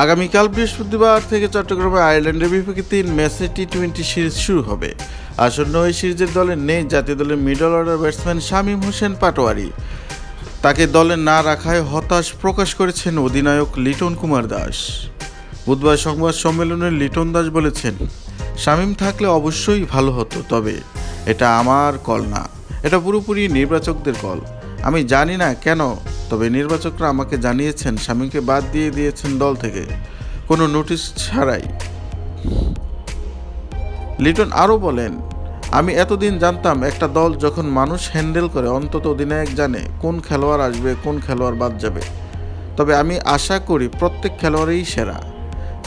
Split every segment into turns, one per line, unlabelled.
আগামীকাল বৃহস্পতিবার থেকে চট্টগ্রামে আয়ারল্যান্ডের বিপক্ষে তিন ম্যাচে টি টোয়েন্টি সিরিজ শুরু হবে। আসন্ন এই সিরিজের দলে নেই জাতীয় দলের middle order batsman Shamim Hossain Patwary. তাকে দলে না রাখায় হতাশ প্রকাশ করেছেন অধিনায়ক লিটন কুমার দাস। বুধবার সংবাদ সম্মেলনে লিটন দাস বলেছেন, শামীম থাকলে অবশ্যই ভালো হতো, তবে এটা আমার কল না। এটা পুরোপুরি নির্বাচকদের কল। আমি জানি না কেন তবে নির্বাচকরা আমাকে জানিয়েছেন শামীমকে বাদ দিয়ে দিয়েছেন দল থেকে। কোনো নোটিশ ছাড়াই। লিটন আরও বলেন, আমি এতদিন জানতাম একটা দল যখন মানুষ হ্যান্ডেল করে, অন্তত অধিনায়ক জানে কোন খেলোয়াড় আসবে, কোন খেলোয়াড় বাদ যাবে। তবে আমি আশা করি প্রত্যেক খেলোয়াড়ই সেরা।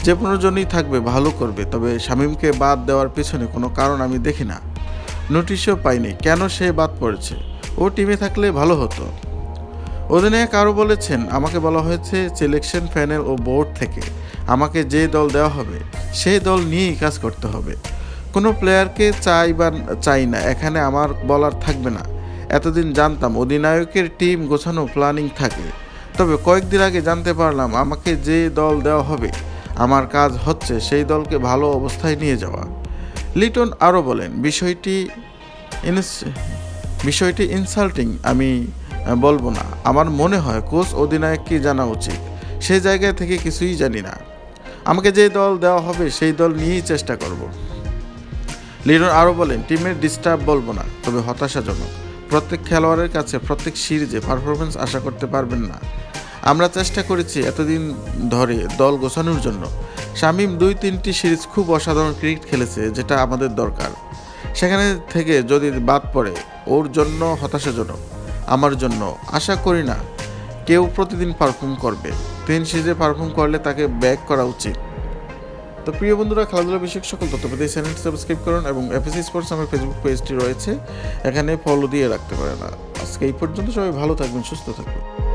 যে কোনো জনই থাকবে, ভালো করবে। তবে শামীমকে বাদ দেওয়ার পিছনে কোনো কারণ আমি দেখি না। নোটিশও পাইনি, কেন সে বাদ পড়েছে? ও টিমে থাকলে ভালো হতো। অধিনায়ক আরও বলেছেন, আমাকে বলা হয়েছে সিলেকশন প্যানেল ও বোর্ড থেকে আমাকে যে দল দেওয়া হবে, সেই দল নিয়েই কাজ করতে হবে। কোনো প্লেয়ারকে চাই বা চাই না, এখানে আমার বলার থাকবে না। এতদিন জানতাম অধিনায়কের টিম গোছানো প্ল্যানিং থাকে। তবে কয়েকদিন আগে জানতে পারলাম আমাকে যে দল দেওয়া হবে, আমার কাজ হচ্ছে সেই দলকে ভালো অবস্থায় নিয়ে যাওয়া। লিটন আরও বলেন, বিষয়টি বিষয়টি ইনসাল্টিং আমি বলব না। আমার মনে হয় কোচ অধিনায়ক অধিনায়ককে জানা উচিত? সেই জায়গা থেকে কিছুই জানি না। আমাকে যে দল দেওয়া হবে, সেই দল নিয়েই চেষ্টা করব। লিটন আরও বলেন, টিমের ডিস্টার্ব বলব না, তবে হতাশাজনক। প্রত্যেক খেলোয়াড়ের কাছে, প্রত্যেক সিরিজে পারফরমেন্স আশা করতে পারবেন না। আমরা চেষ্টা করেছি এতদিন ধরে দল গোছানোর জন্য। শামীম দুই তিনটি সিরিজ খুব অসাধারণ ক্রিকেট খেলেছে, যেটা আমাদের দরকার। সেখানে থেকে যদি বাদ পড়ে, ওর জন্য হতাশাজনক। আমার জন্য। আশা করি না। কেউ প্রতিদিন পারফর্ম করবে। তিন সিরিজে পারফর্ম করলে তাকে ব্যাক করা উচিত। তো প্রিয় বন্ধুরা খেলাধুলা বিষয়ক সকল তথ্য পেতে চ্যানেলটি সাবস্ক্রাইব করুন এবং এফএসি স্পোর্টস আমার ফেসবুক পেজটি রয়েছে। এখানে ফলো দিয়ে রাখতে পারেন। আজকে এই পর্যন্ত সবাই ভালো থাকবেন, সুস্থ থাকবেন।